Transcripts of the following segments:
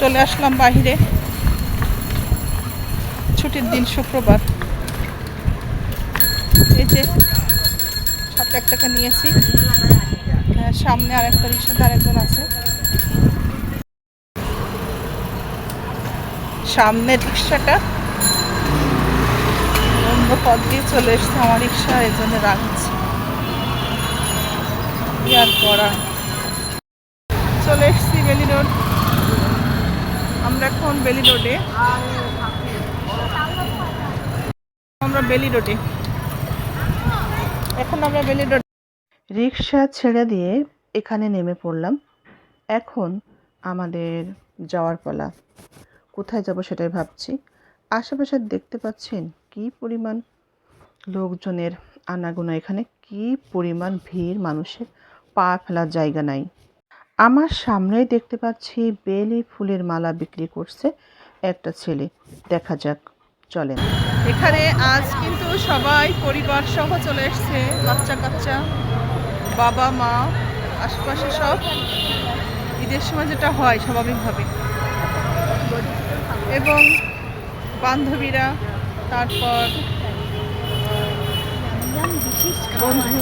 চলে আসলাম বাহিরে। ছুটির দিন শুক্রবার। এই যে সাত টাকা নিয়েছি। সামনে আর একটা রিক্সাতে আরেকজন আছে। সামনে রিক্সাটা। অন্য পথ দিয়ে চলে এসছে আমার রিক্সা, এই জন্য রাখছি আর চলে এসছি বেলি রোড। আমরা এখন বেলি রোডে। আমরা বেলি রোডে। এখন আমরা বেলি রোড রিক্সা ছেড়ে দিয়ে এখানে নেমে পড়লাম। এখন আমাদের যাওয়ার পালা। কোথায় যাব সেটাই ভাবছি। আশেপাশে দেখতে পাচ্ছেন কি পরিমাণ লোকজনের আনাগোনা এখানে, কি পরিমাণ ভিড়, মানুষের পা ফেলার জায়গা নাই। আমার সামনেই দেখতে পাচ্ছি বেলি ফুলের মালা বিক্রি করছে একটা ছেলে। দেখা যাক, চলেন। এখানে আজ কিন্তু সবাই পরিবার সহ চলে এসছে, বাচ্চা কাচ্চা, বাবা, মা, আশেপাশে সব। ঈদের সময় যেটা হয় স্বাভাবিকভাবে। এবং বান্ধবীরা, তারপর বন্ধু,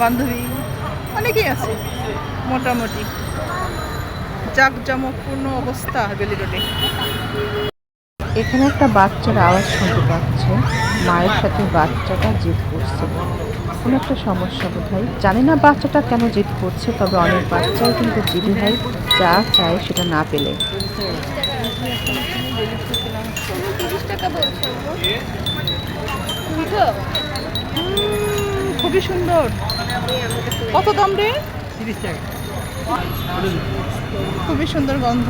বান্ধবী অনেকেই আছে মোটামুটি। জাঁকজমকপূর্ণ অবস্থা বেলি রোডে এখানে একটা বাচ্চার আওয়াজ শুনতে পাচ্ছে। মায়ের সাথে বাচ্চাটা জিদ করছে। কোনো একটা সমস্যা বোধ হয় জানি না বাচ্চাটা কেন জিদ করছে তবে অনেক বাচ্চাই কিন্তু জিদি হয় যা চায় সেটা না পেলে। খুবই সুন্দর। কত দাম রে? খুবই সুন্দর গন্ধ।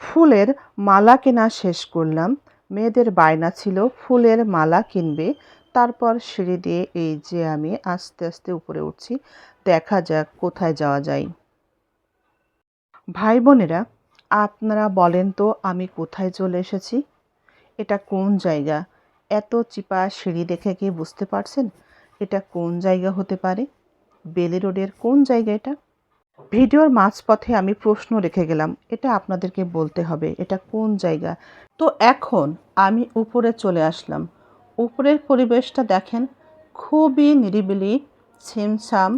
ফুলের মালা কেনা শেষ করলাম। মেয়েদের বায়না ছিল ফুলের মালা কিনবে। তারপর সিঁড়ি দিয়ে এই যে আমি আস্তে আস্তে উপরে উঠছি দেখা যাক কোথায় যাওয়া যায়। ভাই বোনেরা আপনারা বলেন তো আমি কোথায় চলে এসেছি? এটা কোন জায়গা? এত চিপা সিঁড়ি দেখে কি বুঝতে পারছেন? এটা কোন জায়গা হতে পারে? বেলি রোডের কোন জায়গা এটা? ভিডিওর মাঝপথে আমি প্রশ্ন রেখে গেলাম, এটা আপনাদেরকে বলতে হবে, এটা কোন জায়গা? তো এখন আমি উপরে চলে আসলাম। উপরের পরিবেশটা দেখেন খুবই নিরিবিলি, ছিমছাম,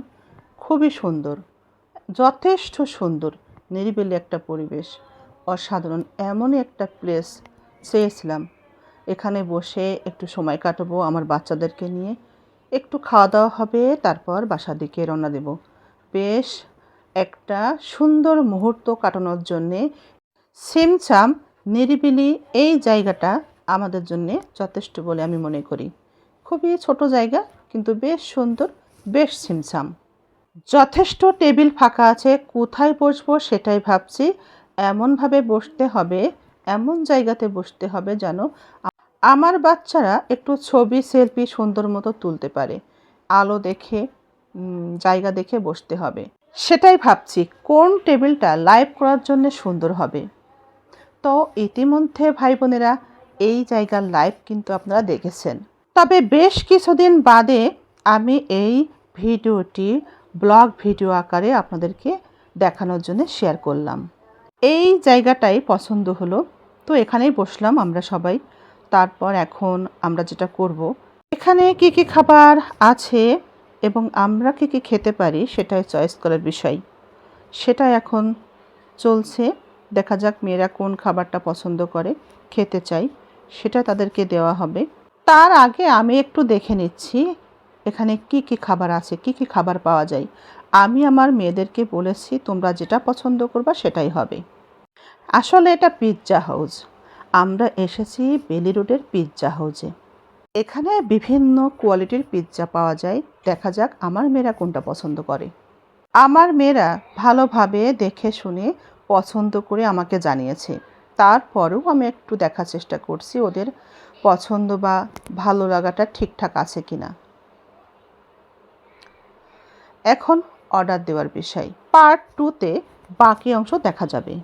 খুবই সুন্দর, যথেষ্ট সুন্দর, নিরিবিলি একটা পরিবেশ, অসাধারণ, এমনই একটা প্লেস চেয়েছিলাম। এখানে বসে একটু সময় কাটাবো আমার বাচ্চাদেরকে নিয়ে। একটু খাওয়া দাওয়া হবে, তারপর বাসার দিকে রওনা দেব। বেশ, একটা সুন্দর মুহূর্ত কাটানোর জন্যে সিমছাম, নিরিবিলি এই জায়গাটা আমাদের জন্যে যথেষ্ট বলে আমি মনে করি। খুবই ছোট জায়গা, কিন্তু বেশ সুন্দর, বেশ ছিমছাম যথেষ্ট টেবিল ফাঁকা আছে, কোথায় বসবো সেটাই ভাবছি। এমনভাবে বসতে হবে, এমন জায়গাতে বসতে হবে যেন আমার বাচ্চারা একটু ছবি সেলফি সুন্দর মতো তুলতে পারে। আলো দেখে জায়গা দেখে বসতে হবে। সেটাই ভাবছি, কোন টেবিলটা লাইভ করার জন্য সুন্দর হবে? তো ইতিমধ্যে ভাই বোনেরা, এই জায়গার লাইভ কিন্তু আপনারা দেখেছেন। তবে বেশ কিছুদিন বাদে আমি এই ভিডিওটি ব্লগ ভিডিও আকারে আপনাদেরকে দেখানোর জন্য শেয়ার করলাম। এই জায়গাটাই পছন্দ হলো। তো এখানেই বসলাম আমরা সবাই। তারপর এখন আমরা যেটা করব, এখানে কি কি খাবার আছে এবং আমরা কি কি খেতে পারি সেটাই চয়েস করার বিষয়। সেটা এখন চলছে। দেখা যাক মেয়েরা কোন খাবারটা পছন্দ করে, খেতে চাই সেটা তাদেরকে দেওয়া হবে। তার আগে আমি একটু দেখে নিচ্ছি এখানে কি কি খাবার আছে, কি কি খাবার পাওয়া যায়। আমি আমার মেয়েদেরকে বলেছি, তোমরা যেটা পছন্দ করবা সেটাই হবে। আসলে এটা পিৎজা হাউস আমরা এসেছি বেলি রোডের পিৎজা হাউসে এখানে বিভিন্ন কোয়ালিটির পিৎজা পাওয়া যায়। দেখা যাক আমার মেয়েরা কোনটা পছন্দ করে। আমার মেয়েরা ভালোভাবে দেখে শুনে পছন্দ করে আমাকে জানিয়েছে। তারপরেও আমি একটু দেখার চেষ্টা করছি ওদের পছন্দ বা ভালো লাগাটা ঠিকঠাক আছে কি না এখন অর্ডার দেওয়ার বিষয়। পার্ট টুতে বাকি অংশ দেখা যাবে।